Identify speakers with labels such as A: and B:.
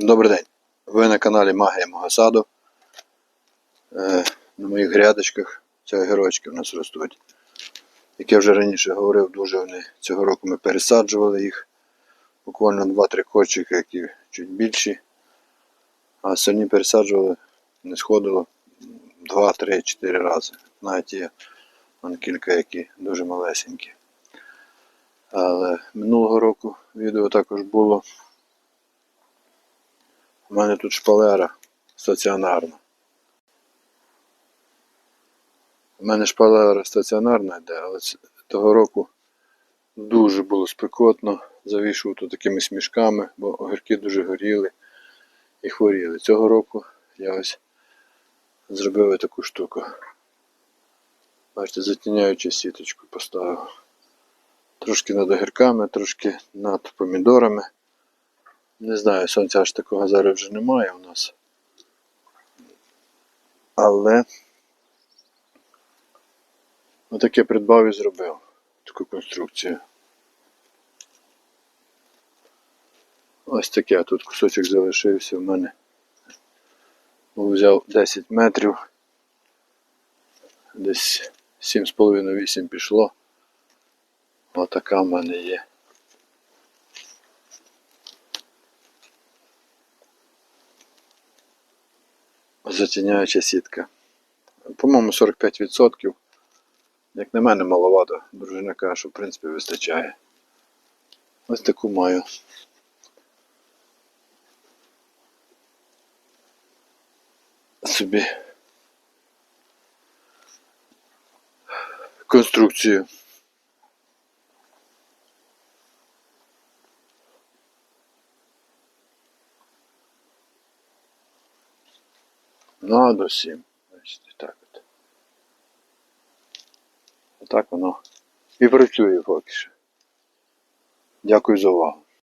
A: Добрий день. Ви на каналі Магія мого саду. Е, на моїх грядочках це огірочки в нас ростуть. Як я вже раніше говорив, дуже вони цього року ми пересаджували їх. Буквально 2-3 кочики, які чуть більші. А самі пересаджували, не сходило 2-3-4 рази. Навіть є вон кілька, які дуже малесенькі. Але минулого року відео також було. У мене тут шпалера стаціонарна. У мене шпалера стаціонарна йде, але того року дуже було спекотно. Завішував тут такими смішками, бо огірки дуже горіли і хворіли. Цього року я ось зробив таку штуку. Бачите, затіняючи сіточку поставив. Трошки над огірками, трошки над помідорами. Не знаю, сонця аж такого зараз вже немає у нас. Але отаке придбав і зробив таку конструкцію. Ось таке, тут кусочок залишився в мене. Взяв 10 метрів. Десь 7,5-8 пішло. Отака в мене є. Затіняюча сітка. По-моєму, 45%. Як на мене, маловато. Дружина каже, що в принципі вистачає. Ось таку маю. Собі конструкцію. До 7. Значить, так от. Отак воно і працює поки що. Дякую за увагу.